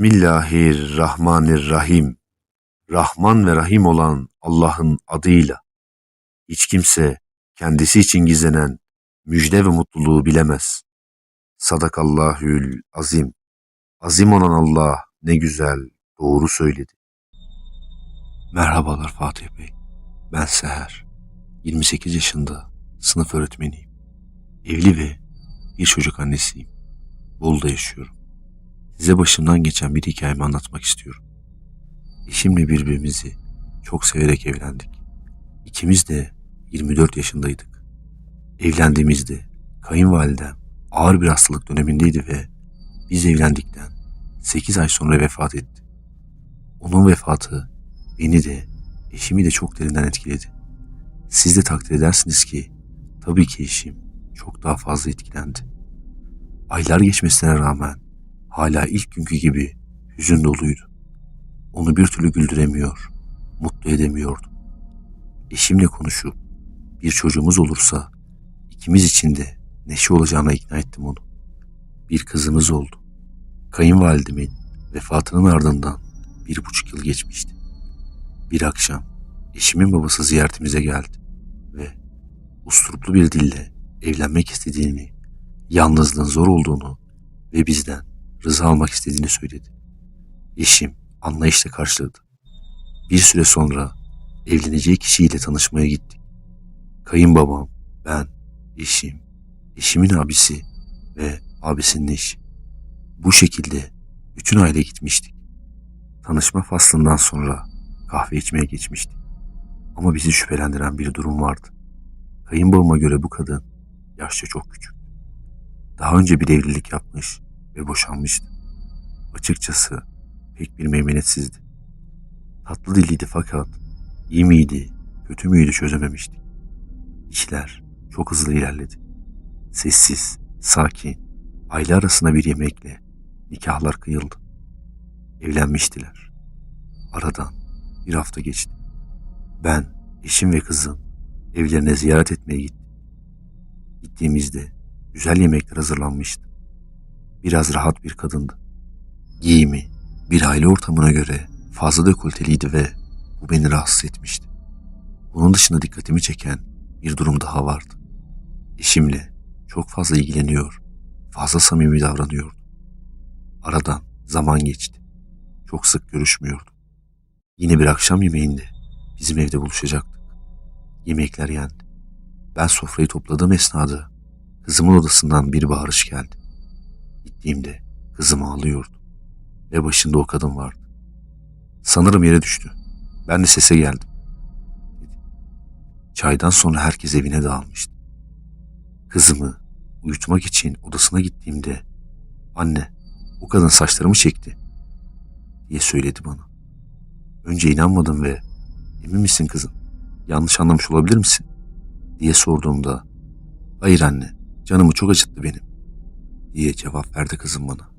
Bismillahirrahmanirrahim. Rahman ve Rahim olan Allah'ın adıyla. Hiç kimse kendisi için gizlenen müjde ve mutluluğu bilemez. Sadakallahül azim. Azim olan Allah ne güzel doğru söyledi. Merhabalar Fatih Bey. Ben Seher. 28 yaşında sınıf öğretmeniyim. Evli ve bir çocuk annesiyim. Bolu'da yaşıyorum. Size başımdan geçen bir hikayemi anlatmak istiyorum. Eşimle birbirimizi çok severek evlendik. İkimiz de 24 yaşındaydık. Evlendiğimizde kayınvalidem ağır bir hastalık dönemindeydi ve biz evlendikten 8 ay sonra vefat etti. Onun vefatı beni de eşimi de çok derinden etkiledi. Siz de takdir edersiniz ki tabii ki eşim çok daha fazla etkilendi. Aylar geçmesine rağmen hala ilk günkü gibi hüzün doluydu. Onu bir türlü güldüremiyor, mutlu edemiyordum. Eşimle konuşup bir çocuğumuz olursa ikimiz için de neşe olacağına ikna ettim onu. Bir kızımız oldu. Kayınvalidemin vefatının ardından bir buçuk yıl geçmişti. Bir akşam eşimin babası ziyaretimize geldi ve usturuplu bir dille evlenmek istediğini, yalnızlığın zor olduğunu ve bizden rıza almak istediğini söyledi. Eşim anlayışla karşıladı. Bir süre sonra evleneceği kişiyle tanışmaya gittik. Kayınbabam, ben, eşim, eşimin abisi ve abisinin eşi. Bu şekilde bütün aile gitmiştik. Tanışma faslından sonra kahve içmeye geçmiştik. Ama bizi şüphelendiren bir durum vardı. Kayınbabama göre bu kadın yaşça çok küçük. Daha önce bir evlilik yapmış ve boşanmıştı. Açıkçası pek bir meymenetsizdi. Tatlı dilliydi fakat iyi miydi, kötü müydü çözememiştik. İşler çok hızlı ilerledi. Sessiz, sakin, aile arasında bir yemekle nikahlar kıyıldı. Evlenmiştiler. Aradan bir hafta geçti. Ben, eşim ve kızım evlerine ziyaret etmeye gittim. Gittiğimizde güzel yemekler hazırlanmıştı. Biraz rahat bir kadındı. Giyimi bir aile ortamına göre fazla dekolteliydi ve bu beni rahatsız etmişti. Bunun dışında dikkatimi çeken bir durum daha vardı. Eşimle çok fazla ilgileniyor, fazla samimi davranıyordu. Aradan zaman geçti. Çok sık görüşmüyordu. Yine bir akşam yemeğinde bizim evde buluşacaktık. Yemekler yendi. Ben sofrayı topladığım esnada kızımın odasından bir bağırış geldi. Gittiğimde kızım ağlıyordu ve başında o kadın vardı. Sanırım yere düştü. Ben de sese geldim. Çaydan sonra herkes evine dağılmıştı. Kızımı uyutmak için odasına gittiğimde anne o kadın saçlarımı çekti diye söyledi bana. Önce inanmadım ve emin misin kızım yanlış anlamış olabilir misin diye sorduğumda hayır anne canımı çok acıttı benim diye cevap verdi kızım bana.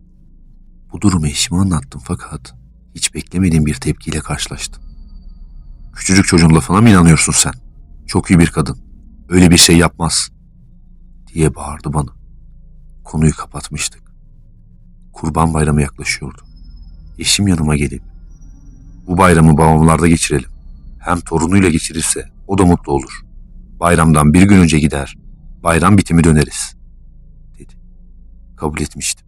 Bu durumu eşime anlattım fakat hiç beklemediğim bir tepkiyle karşılaştım. Küçücük çocuğun lafına mı inanıyorsun sen? Çok iyi bir kadın. Öyle bir şey yapmaz. Diye bağırdı bana. Konuyu kapatmıştık. Kurban bayramı yaklaşıyordu. Eşim yanıma gelip bu bayramı babamlarda geçirelim. Hem torunuyla geçirirse o da mutlu olur. Bayramdan bir gün önce gider. Bayram bitimi döneriz. Kabul etmiştim.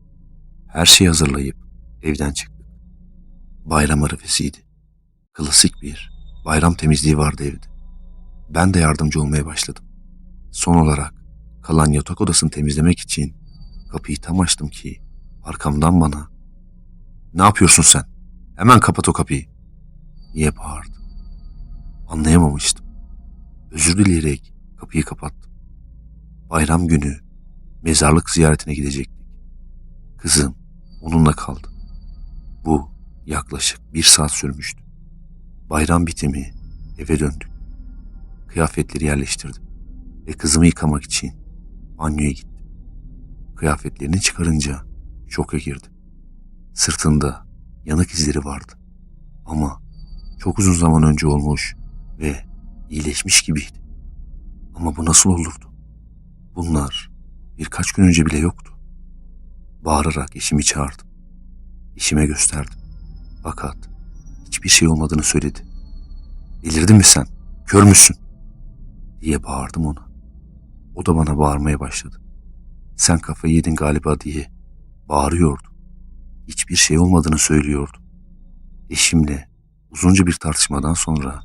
Her şeyi hazırlayıp evden çıktık. Bayram arifesiydi. Klasik bir bayram temizliği vardı evde. Ben de yardımcı olmaya başladım. Son olarak kalan yatak odasını temizlemek için kapıyı tam açtım ki arkamdan bana ''Ne yapıyorsun sen? Hemen kapat o kapıyı.'' diye bağırdı. Anlayamamıştım. Özür dileyerek kapıyı kapattım. Bayram günü mezarlık ziyaretine gidecektik. Kızım onunla kaldı. Bu yaklaşık bir saat sürmüştü. Bayram bitimi eve döndük. Kıyafetleri yerleştirdim ve kızımı yıkamak için banyoya gittim. Kıyafetlerini çıkarınca şoka girdim. Sırtında yanık izleri vardı. Ama çok uzun zaman önce olmuş ve iyileşmiş gibiydi. Ama bu nasıl olurdu? Bunlar birkaç gün önce bile yoktu. Bağırarak eşimi çağırdım. Eşime gösterdim. Fakat hiçbir şey olmadığını söyledi. Delirdin mi sen? Kör müsün? diye bağırdım ona. O da bana bağırmaya başladı. Sen kafayı yedin galiba diye bağırıyordu. Hiçbir şey olmadığını söylüyordu. Eşimle uzunca bir tartışmadan sonra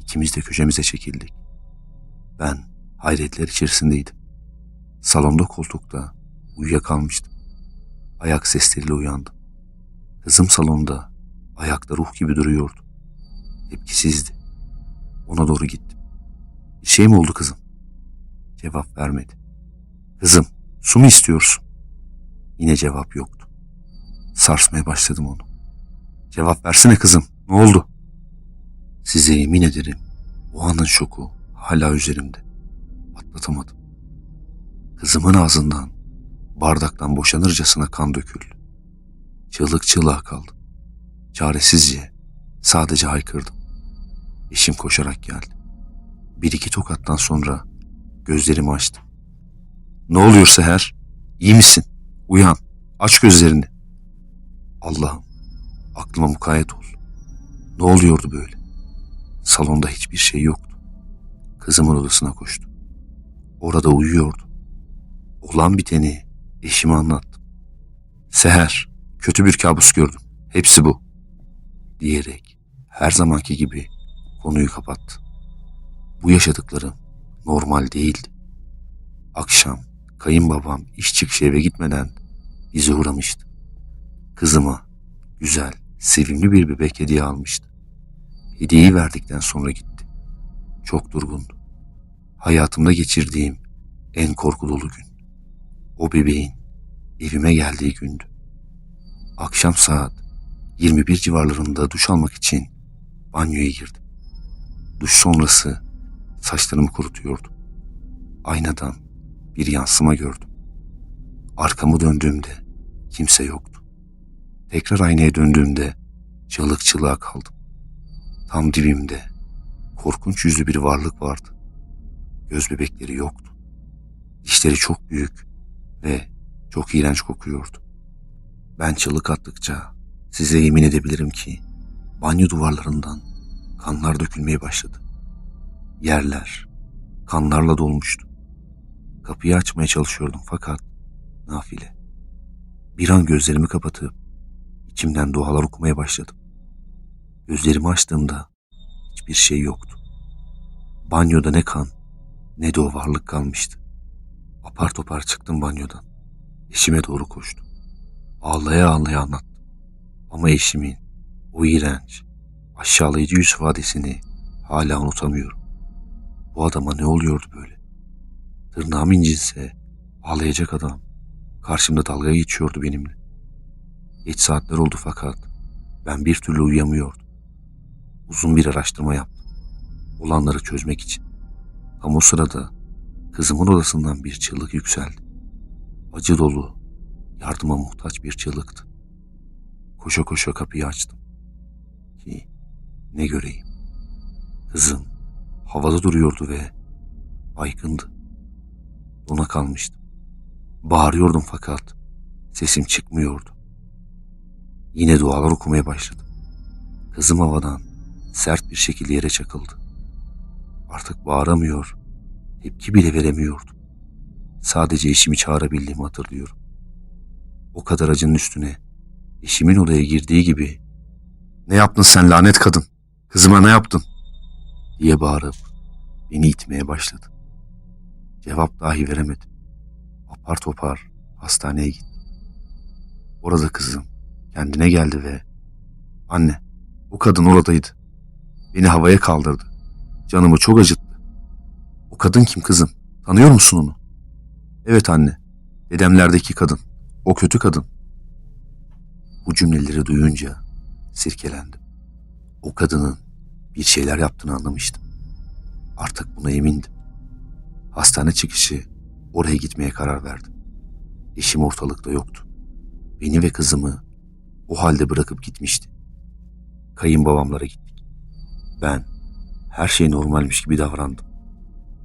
ikimiz de köşemize çekildik. Ben hayretler içerisindeydim. Salonda koltukta uyuyakalmıştım. Ayak sesleriyle uyandım. Kızım salonda ayakta ruh gibi duruyordu. Tepkisizdi. Ona doğru gittim. Bir şey mi oldu kızım? Cevap vermedi. Kızım, su mu istiyorsun? Yine cevap yoktu. Sarsmaya başladım onu. Cevap versene kızım, ne oldu? Size yemin ederim, o anın şoku hala üzerimde. Atlatamadım. Kızımın ağzından bardaktan boşanırcasına kan döküldü. Çığlık çığlığa kaldım. Çaresizce sadece haykırdım. Eşim koşarak geldi. Bir iki tokattan sonra gözlerimi açtım. Ne oluyor Seher? İyi misin? Uyan. Aç gözlerini. Allah'ım aklıma mukayyet ol. Ne oluyordu böyle? Salonda hiçbir şey yoktu. Kızımın odasına koştum. Orada uyuyordu. Olan biteni eşime anlattım. Seher, kötü bir kabus gördüm. Hepsi bu. Diyerek her zamanki gibi konuyu kapattı. Bu yaşadıklarım normal değildi. Akşam kayınbabam iş çıkışı eve gitmeden bize uğramıştı. Kızıma güzel, sevimli bir bebek hediye almıştı. Hediyeyi verdikten sonra gitti. Çok durgundu. Hayatımda geçirdiğim en korku dolu gün. O bebeğin evime geldiği gündü. Akşam saat 21 civarlarında duş almak için banyoya girdim. Duş sonrası saçlarımı kurutuyordu. Aynadan bir yansıma gördüm. Arkamı döndüğümde kimse yoktu. Tekrar aynaya döndüğümde çığlık çığlığa kaldım. Tam dibimde korkunç yüzlü bir varlık vardı. Göz bebekleri yoktu. Dişleri çok büyük ve çok iğrenç kokuyordu. Ben çığlık attıkça size yemin edebilirim ki banyo duvarlarından kanlar dökülmeye başladı. Yerler kanlarla dolmuştu. Kapıyı açmaya çalışıyordum fakat nafile. Bir an gözlerimi kapatıp içimden dualar okumaya başladım. Gözlerimi açtığımda hiçbir şey yoktu. Banyoda ne kan ne de o varlık kalmıştı. Apar topar çıktım banyodan. Eşime doğru koştum. Ağlaya ağlaya anlattım. Ama eşimin o iğrenç, aşağılayıcı yüz ifadesini hala unutamıyorum. Bu adama ne oluyordu böyle? Tırnağım incinse ağlayacak adam. Karşımda dalga geçiyordu benimle. Geç saatler oldu fakat ben bir türlü uyuyamıyordum. Uzun bir araştırma yaptım. Olanları çözmek için. Tam o sırada kızımın odasından bir çığlık yükseldi. Acı dolu, yardıma muhtaç bir çığlıktı. Koşa koşa kapıyı açtım. Ki ne göreyim. Kızım havada duruyordu ve baygındı. Ona kalmıştım. Bağırıyordum fakat sesim çıkmıyordu. Yine dualar okumaya başladım. Kızım havadan sert bir şekilde yere çakıldı. Artık bağıramıyor, tepki bile veremiyordum. Sadece eşimi çağırabildiğimi hatırlıyorum. O kadar acının üstüne eşimin odaya girdiği gibi ''Ne yaptın sen lanet kadın? Kızıma ne yaptın?'' diye bağırıp beni itmeye başladı. Cevap dahi veremedim. Apar topar hastaneye gittim. Orada kızım kendine geldi ve ''Anne, o kadın oradaydı. Beni havaya kaldırdı. Canımı çok acıttı. Kadın kim kızım? Tanıyor musun onu?'' ''Evet anne, dedemlerdeki kadın. O kötü kadın.'' Bu cümleleri duyunca sirkelendim. O kadının bir şeyler yaptığını anlamıştım. Artık buna emindim. Hastane çıkışı oraya gitmeye karar verdim. Eşim ortalıkta yoktu. Beni ve kızımı o halde bırakıp gitmişti. Kayınbabamlara gittik. Ben her şey normalmiş gibi davrandım.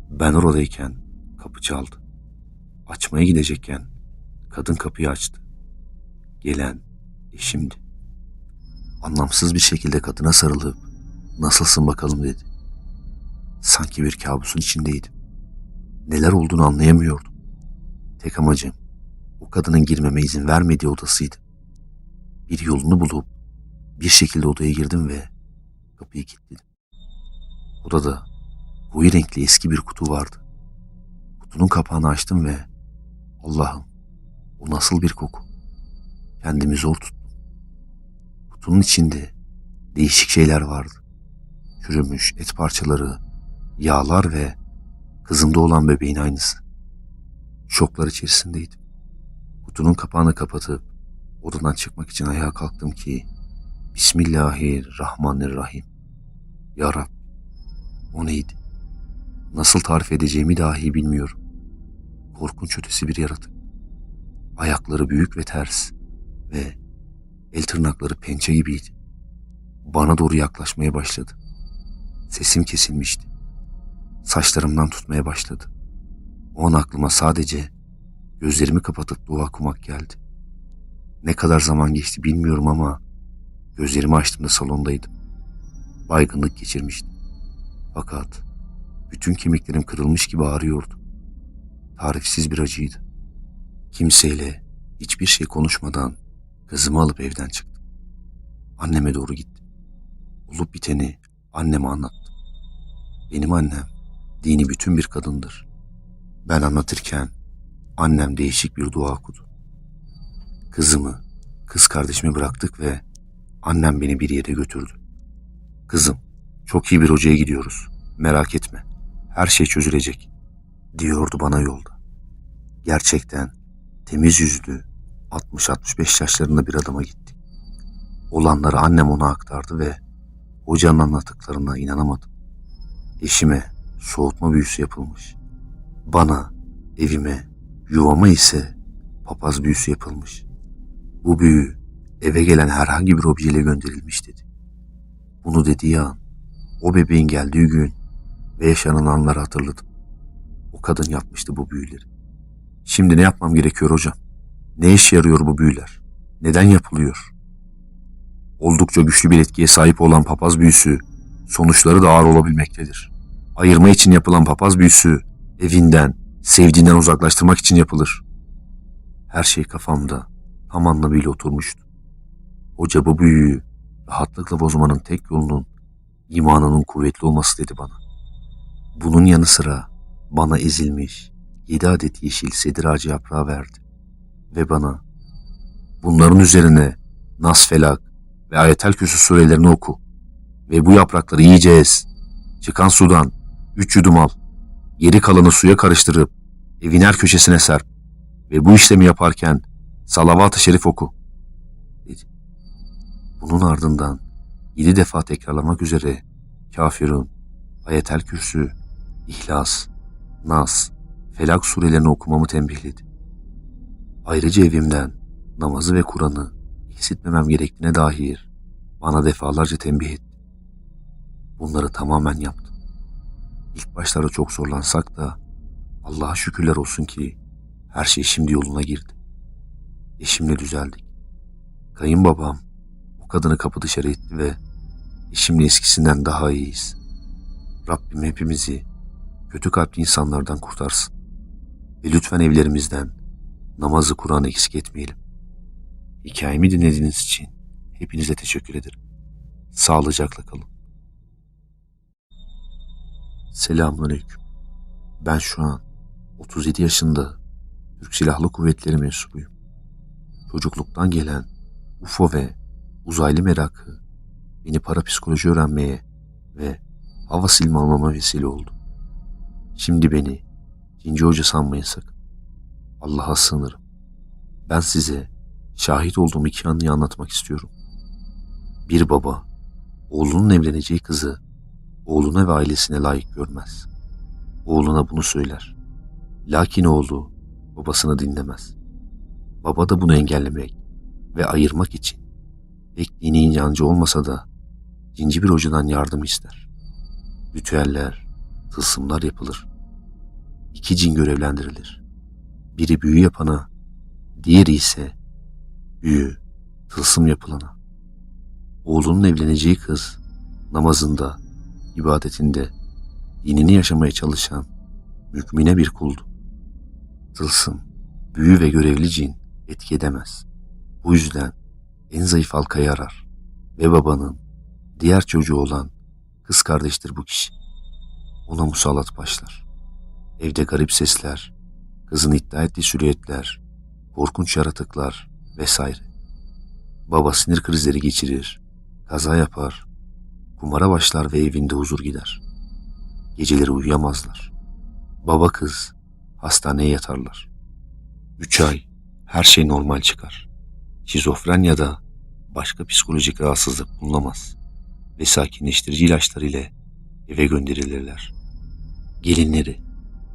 Ben oradayken kapı çaldı. Açmaya gidecekken kadın kapıyı açtı. Gelen Eşimdi. Anlamsız bir şekilde kadına sarılıp nasılsın bakalım dedi. Sanki bir kabusun içindeydim. Neler olduğunu anlayamıyordum. Tek amacım o kadının girmeme izin vermediği odasıydı. Bir yolunu bulup bir şekilde odaya girdim ve kapıyı kilitledim. Odada koyu renkli eski bir kutu vardı. Kutunun kapağını açtım ve Allah'ım o nasıl bir koku. Kendimi zor tuttum. Kutunun içinde değişik şeyler vardı. Çürümüş et parçaları, yağlar ve kızımda olan bebeğin aynısı. Şoklar içerisindeydim. Kutunun kapağını kapatıp odadan çıkmak için ayağa kalktım ki Bismillahirrahmanirrahim. Ya Rab, o neydi? Nasıl tarif edeceğimi dahi bilmiyorum. Korkunç ötesi bir yaratık. Ayakları büyük ve ters ve el tırnakları pençe gibiydi. Bana doğru yaklaşmaya başladı. Sesim kesilmişti. Saçlarımdan tutmaya başladı. O an aklıma sadece gözlerimi kapatıp dua okumak geldi. Ne kadar zaman geçti bilmiyorum ama gözlerimi açtığımda salondaydım. Baygınlık geçirmiştim. Fakat bütün kemiklerim kırılmış gibi ağrıyordu. Tarifsiz bir acıydı. Kimseyle hiçbir şey konuşmadan kızımı alıp evden çıktım. Anneme doğru gittim. Olup biteni anneme anlattım. Benim annem dini bütün bir kadındır. Ben anlatırken annem değişik bir dua okudu. Kızımı, kız kardeşimi bıraktık ve annem beni bir yere götürdü. Kızım, çok iyi bir hocaya gidiyoruz. Merak etme. Her şey çözülecek. Diyordu bana yolda. Gerçekten temiz yüzlü 60-65 yaşlarında bir adama gittik. Olanları annem ona aktardı ve hocanın anlattıklarına inanamadım. Eşime soğutma büyüsü yapılmış. Bana, evime, yuvama ise papaz büyüsü yapılmış. Bu büyü eve gelen herhangi bir objeyle gönderilmiş dedi. Bunu dediği an o bebeğin geldiği gün ve yaşanan anları hatırladım. O kadın yapmıştı bu büyüleri. Şimdi ne yapmam gerekiyor hocam? Ne işe yarıyor bu büyüler? Neden yapılıyor? Oldukça güçlü bir etkiye sahip olan papaz büyüsü sonuçları da ağır olabilmektedir. Ayırma için yapılan papaz büyüsü evinden, sevdiğinden uzaklaştırmak için yapılır. Her şey kafamda tam anlamıyla oturmuştu. Hoca bu büyüyü rahatlıkla bozmanın tek yolunun imanının kuvvetli olması dedi bana. Bunun yanı sıra bana ezilmiş yedi adet yeşil sedir ağacı yaprağı verdi. Ve bana bunların üzerine Nas Felak ve Ayetel Kürsü surelerini oku. Ve bu yaprakları yiyeceğiz. Çıkan sudan üç yudum al. Geri kalanı suya karıştırıp evin her köşesine serp. Ve bu işlemi yaparken salavat-ı şerif oku. Dedi. Bunun ardından yedi defa tekrarlamak üzere kafirun, ayetel kürsü, ihlas, nas, felak surelerini okumamı tembihledi. Ayrıca evimden namazı ve Kur'an'ı eksiltmemem gerektiğine dair bana defalarca tembih etti. Bunları tamamen yaptım. İlk başlarda çok zorlansak da Allah'a şükürler olsun ki her şey şimdi yoluna girdi. Eşimle düzeldik. Kayınbabam o kadını kapı dışarı etti ve eşimle eskisinden daha iyiyiz. Rabbim hepimizi kötü kalpli insanlardan kurtarsın. Ve lütfen evlerimizden namazı Kur'an'ı eksik etmeyelim. Hikayemi dinlediğiniz için hepinize teşekkür ederim. Sağlıcakla kalın. Selamünaleyküm. Ben şu an 37 yaşında Türk Silahlı Kuvvetleri mensubuyum. Çocukluktan gelen UFO ve uzaylı merakı beni parapsikoloji öğrenmeye ve hava silme almama vesile oldu. Şimdi beni cinci hoca sanmayın sakın. Allah'a sığınırım. Ben size şahit olduğum iki anıyı anlatmak istiyorum. Bir baba, oğlunun evleneceği kızı oğluna ve ailesine layık görmez. Oğluna bunu söyler. Lakin oğlu babasını dinlemez. Baba da bunu engellemek ve ayırmak için pek dini inancı olmasa da cinci bir hocadan yardım ister. Ritüeller, tılsımlar yapılır. İki cin görevlendirilir. Biri büyü yapana, diğeri ise büyü tılsım yapılana. Oğlunun evleneceği kız namazında, ibadetinde, dinini yaşamaya çalışan mükmine bir kuldu. Tılsım, büyü ve görevli cin etki edemez. Bu yüzden en zayıf halkayı arar ve babanın diğer çocuğu olan kız kardeştir bu kişi. Ona musallat başlar. Evde garip sesler, kızın iddia ettiği sürüyetler, korkunç yaratıklar vesaire. Baba sinir krizleri geçirir, kaza yapar, kumara başlar ve evinde huzur gider. Geceleri uyuyamazlar. Baba kız hastaneye yatarlar. Üç ay her şey normal çıkar. Şizofren ya da başka psikolojik rahatsızlık bulunamaz ve sakinleştirici ilaçlar ile eve gönderilirler. Gelinleri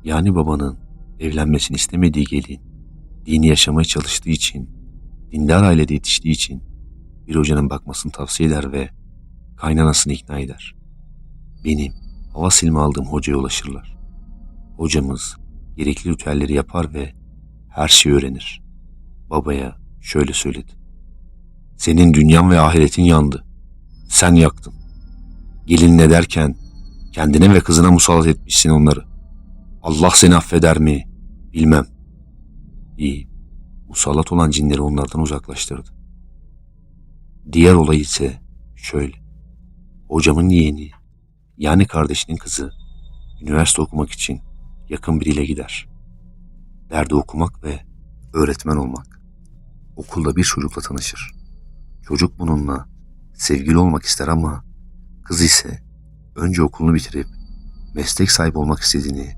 yani babanın evlenmesini istemediği gelin dini yaşamaya çalıştığı için dindar ailede yetiştiği için bir hocanın bakmasını tavsiye eder ve kaynanasını ikna eder. Benim hava silme aldığım hocaya ulaşırlar. Hocamız gerekli ritüelleri yapar ve her şeyi öğrenir. Babaya şöyle söyledi. Senin dünyan ve ahiretin yandı. Sen yaktın. Gelin ne derken kendine ve kızına musallat etmişsin onları. Allah seni affeder mi? Bilmem. İyi. Musallat olan cinleri onlardan uzaklaştırdı. Diğer olay ise şöyle. Hocamın yeğeni, yani kardeşinin kızı, üniversite okumak için yakın biriyle gider. Derdi okumak ve öğretmen olmak. Okulda bir çocukla tanışır. Çocuk bununla sevgili olmak ister ama kız ise önce okulunu bitirip meslek sahibi olmak istediğini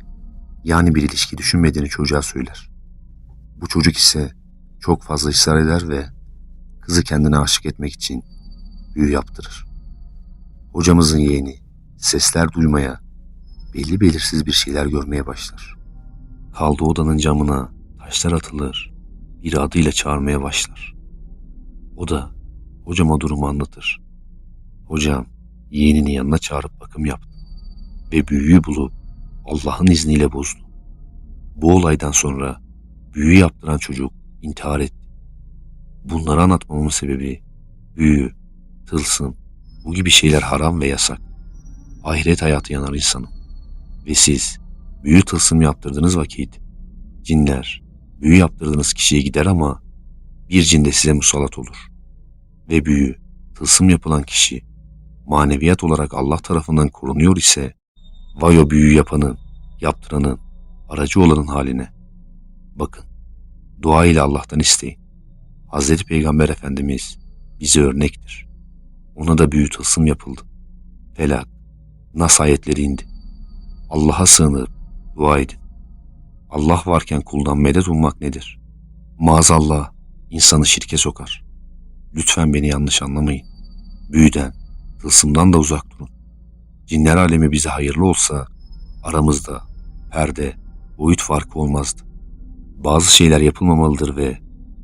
yani bir ilişki düşünmediğini çocuğa söyler. Bu çocuk ise çok fazla ısrar eder ve kızı kendine aşık etmek için büyü yaptırır. Hocamızın yeğeni sesler duymaya, belli belirsiz bir şeyler görmeye başlar. Kaldığı odanın camına taşlar atılır, bir adıyla çağırmaya başlar. O da hocama durumu anlatır. Hocam yeğenini yanına çağırıp bakım yaptı ve büyüyü bulup Allah'ın izniyle bozdu. Bu olaydan sonra büyü yaptıran çocuk intihar etti. Bunları anlatmamın sebebi büyü, tılsım, bu gibi şeyler haram ve yasak. Ahiret hayatı yanar insanın. Ve siz büyü tılsım yaptırdığınız vakit cinler büyü yaptırdığınız kişiye gider ama bir cin de size musallat olur. Ve büyü, tılsım yapılan kişi maneviyat olarak Allah tarafından korunuyor ise vay o büyü yapanın, yaptıranın, aracı olanın haline. Bakın, dua ile Allah'tan isteyin. Hazreti Peygamber Efendimiz bize örnektir. Ona da büyü tılsım yapıldı. Felak, Nas ayetleri indi. Allah'a sığınıp dua edin. Allah varken kuldan medet ummak nedir? Maazallah insanı şirke sokar. Lütfen beni yanlış anlamayın. Büyüden, tılsımdan da uzak durun. Cinler alemi bize hayırlı olsa aramızda perde, boyut farkı olmazdı. Bazı şeyler yapılmamalıdır ve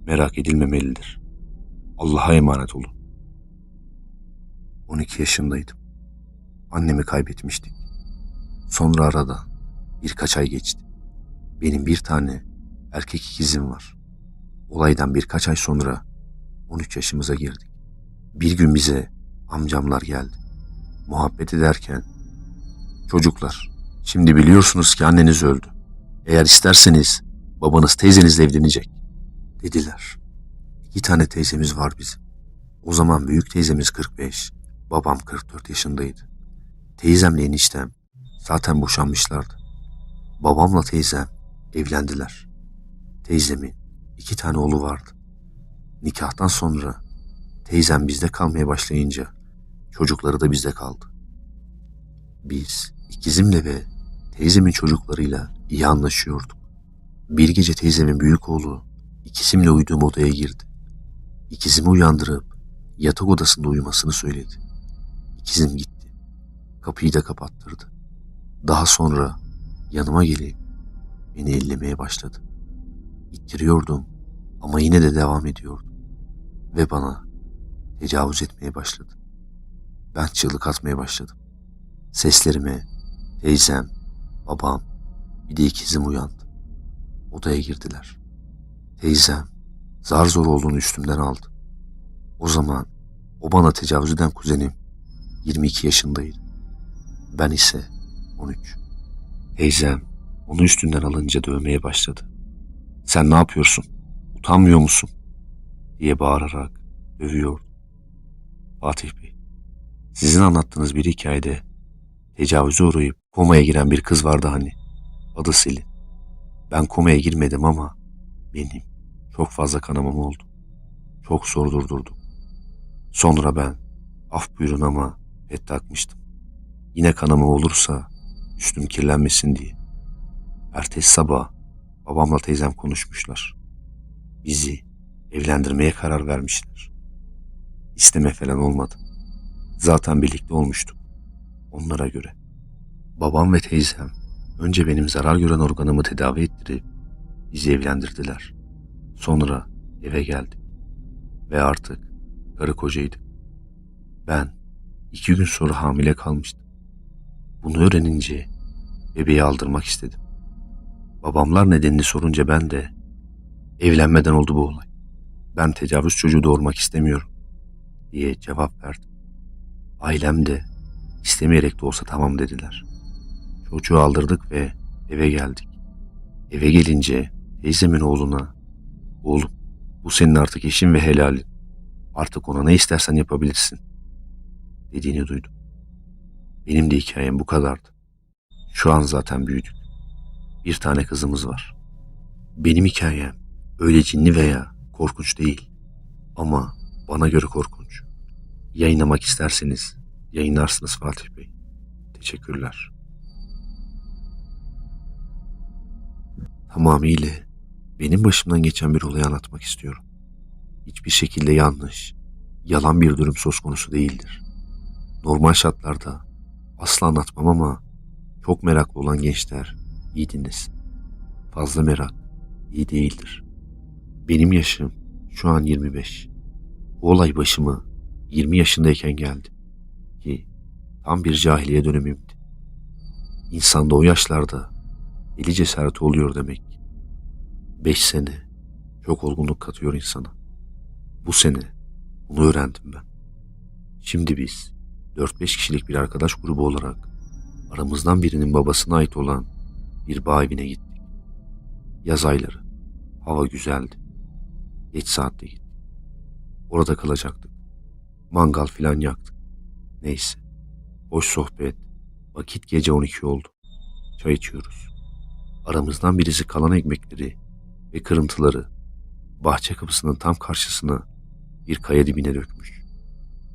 merak edilmemelidir. Allah'a emanet olun. 12 yaşındaydım. Annemi kaybetmiştik. Sonra arada birkaç ay geçti. Benim bir tane erkek ikizim var. Olaydan birkaç ay sonra 13 yaşımıza girdik. Bir gün bize amcamlar geldi. Muhabbet ederken çocuklar şimdi biliyorsunuz ki anneniz öldü. Eğer isterseniz babanız teyzenizle evlenecek dediler. İki tane teyzemiz var bizim. O zaman büyük teyzemiz 45, babam 44 yaşındaydı. Teyzemle eniştem zaten boşanmışlardı. Babamla teyzem evlendiler. Teyzemin iki tane oğlu vardı. Nikahtan sonra teyzem bizde kalmaya başlayınca çocukları da bizde kaldı. Biz ikizimle ve teyzemin çocuklarıyla iyi anlaşıyorduk. Bir gece teyzemin büyük oğlu ikizimle uyuduğum odaya girdi. İkizimi uyandırıp yatak odasında uyumasını söyledi. İkizim gitti. Kapıyı da kapattırdı. Daha sonra yanıma gelip beni ellemeye başladı. İttiriyordum ama yine de devam ediyordum. Ve bana tecavüz etmeye başladı. Ben çığlık atmaya başladım. Seslerime teyzem, babam, bir de ikizim uyandı. Odaya girdiler. Teyzem zar zor olduğunu üstümden aldı. O zaman o bana tecavüz eden kuzenim 22 yaşındaydı. Ben ise 13. Teyzem onu üstünden alınca dövmeye başladı. Sen ne yapıyorsun? Utanmıyor musun? diye bağırarak dövüyordu. Fatih Bey, sizin anlattığınız bir hikayede tecavüze uğrayıp komaya giren bir kız vardı hani. Adı Selin. Ben komaya girmedim ama benim çok fazla kanamam oldu. Çok zor durdurdum. Sonra ben af buyurun ama et takmıştım. Yine kanama olursa üstüm kirlenmesin diye. Ertesi sabah babamla teyzem konuşmuşlar. Bizi evlendirmeye karar vermişler. İsteme falan olmadı. Zaten birlikte olmuştuk. Onlara göre. Babam ve teyzem önce benim zarar gören organımı tedavi ettirip bizi evlendirdiler. Sonra eve geldik. Ve artık karı kocaydık. Ben iki gün sonra hamile kalmıştım. Bunu öğrenince bebeği aldırmak istedim. Babamlar nedenini sorunca ben de evlenmeden oldu bu olay. Ben tecavüz çocuğu doğurmak istemiyorum diye cevap verdim. Ailem de istemeyerek de olsa tamam dediler. Çocuğu aldırdık ve eve geldik. Eve gelince teyzemin oğluna oğlum bu senin artık eşin ve helalin. Artık ona ne istersen yapabilirsin dediğini duydum. Benim de hikayem bu kadardı. Şu an zaten büyüdük. Bir tane kızımız var. Benim hikayem öyle cinli veya korkunç değil. Ama bana göre korkunç. Yayınlamak isterseniz yayınlarsınız Fatih Bey. Teşekkürler. Tamamıyla benim başımdan geçen bir olayı anlatmak istiyorum. Hiçbir şekilde yanlış, yalan bir durum söz konusu değildir. Normal şartlarda asla anlatmam ama çok meraklı olan gençler iyi dinlesin. Fazla merak iyi değildir. Benim yaşım şu an 25. Bu olay başıma 20 yaşındayken geldi. Ki tam bir cahiliye dönemimdi. İnsanda o yaşlarda eli cesareti oluyor demek. 5 sene çok olgunluk katıyor insana. Bu sene bunu öğrendim ben. Şimdi biz 4-5 kişilik bir arkadaş grubu olarak aramızdan birinin babasına ait olan bir bağ evine gittik. Yaz ayları. Hava güzeldi. Geç saatte gittik. Orada kalacaktık. Mangal filan yaktık. Neyse. Hoş sohbet. Vakit gece 12 oldu. Çay içiyoruz. Aramızdan birisi kalan ekmekleri ve kırıntıları bahçe kapısının tam karşısına bir kaya dibine dökmüş.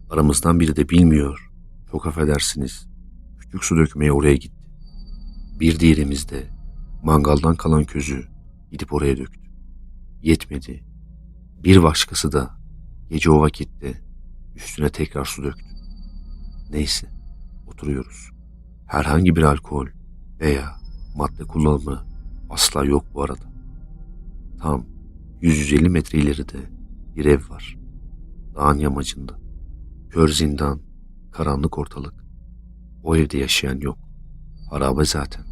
Aramızdan biri de bilmiyor, çok affedersiniz, küçük su dökmeye oraya gitti. Bir diğerimiz de mangaldan kalan közü gidip oraya döktü. Yetmedi. Bir başkası da gece o vakitte üstüne tekrar su döktü. Neyse, oturuyoruz. Herhangi bir alkol veya madde kullanımı asla yok bu arada. Tam 150 metre ileride bir ev var. Dağın yamacında. Kör zindan, karanlık ortalık. O evde yaşayan yok. Harabe zaten.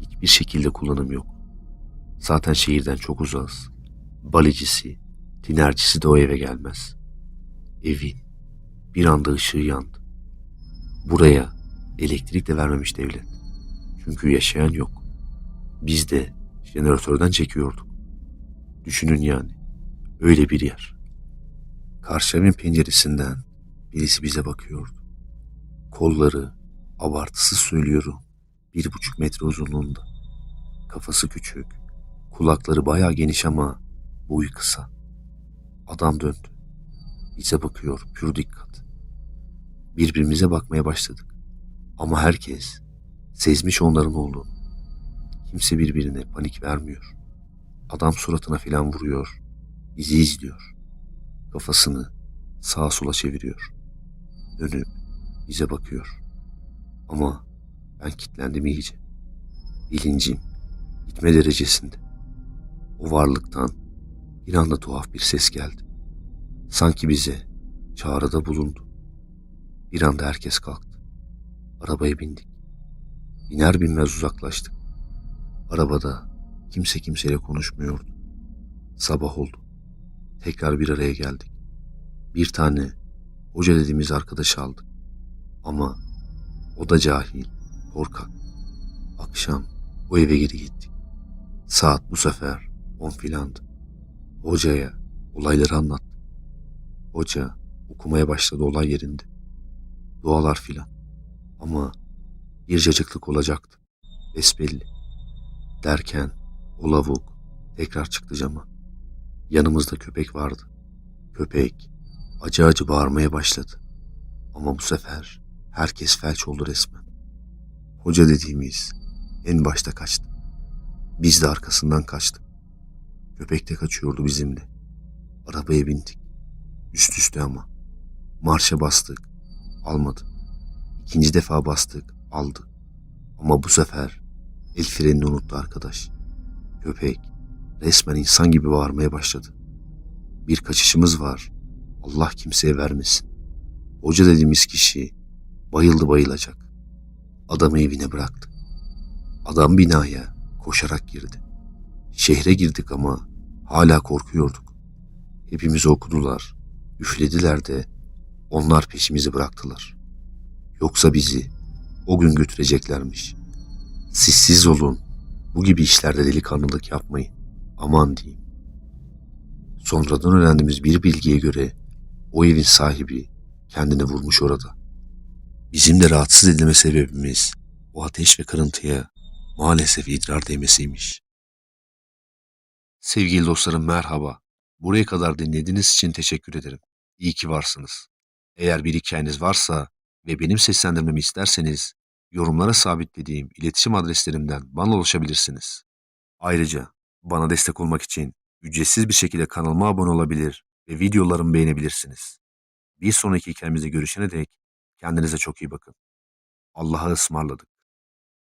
Hiçbir şekilde kullanım yok. Zaten şehirden çok uzağız. Balicisi, tinercisi de o eve gelmez. Evin bir anda ışığı yandı. Buraya elektrik de vermemiş devlet. Çünkü yaşayan yok. Biz de jeneratörden çekiyorduk. Düşünün yani. Öyle bir yer. Karşı evin penceresinden birisi bize bakıyordu. Kolları, abartısız söylüyorum, bir buçuk metre uzunluğunda. Kafası küçük, kulakları bayağı geniş ama boyu kısa. Adam döndü. Bize bakıyor pür dikkat. Birbirimize bakmaya başladık. Ama herkes sezmiş onların olduğunu. Kimse birbirine panik vermiyor. Adam suratına filan vuruyor. Bizi izliyor. Kafasını sağa sola çeviriyor. Dönüp bize bakıyor. Ama ben kilitlendim iyice. Bilincim gitme derecesinde. O varlıktan bir anda tuhaf bir ses geldi. Sanki bize çağrıda bulundu. Bir anda herkes kalktı. Arabaya bindik. Biner binmez uzaklaştık. Arabada kimse kimseyle konuşmuyordu. Sabah oldu. Tekrar bir araya geldik. Bir tane hoca dediğimiz arkadaş aldık. Ama o da cahil, korkak. Akşam o eve geri gittik. Saat bu sefer on filandı. Hocaya olayları anlattık. Hoca okumaya başladı olay yerinde. Dualar filan. Ama bir cacıklık olacaktı. Besbelli. Derken o lavuk tekrar çıktı cama. Yanımızda köpek vardı. Köpek acı acı bağırmaya başladı. Ama bu sefer herkes felç oldu resmen. Hoca dediğimiz en başta kaçtı. Biz de arkasından kaçtık. Köpek de kaçıyordu bizimle. Arabaya bindik. Üst üste ama. Marşa bastık. Almadı. İkinci defa bastık. Aldı. Ama bu sefer el frenini unuttu arkadaş. Köpek resmen insan gibi bağırmaya başladı. Bir kaçışımız var. Allah kimseye vermesin. Hoca dediğimiz kişi bayıldı bayılacak. Adamı evine bıraktı. Adam binaya koşarak girdi. Şehre girdik ama hala korkuyorduk. Hepimizi okudular, üflediler de onlar peşimizi bıraktılar. Yoksa bizi o gün götüreceklermiş. Siz siz olun, bu gibi işlerde delikanlılık yapmayın. Aman diyeyim. Sonradan öğrendiğimiz bir bilgiye göre o evin sahibi kendini vurmuş orada. Bizim de rahatsız edilme sebebimiz o ateş ve kırıntıya maalesef idrar değmesiymiş. Sevgili dostlarım merhaba. Buraya kadar dinlediğiniz için teşekkür ederim. İyi ki varsınız. Eğer bir hikayeniz varsa ve benim seslendirmemi isterseniz yorumlara sabitlediğim iletişim adreslerimden bana ulaşabilirsiniz. Ayrıca bana destek olmak için ücretsiz bir şekilde kanalıma abone olabilir ve videolarımı beğenebilirsiniz. Bir sonraki hikayemizde görüşene dek kendinize çok iyi bakın. Allah'a ısmarladık.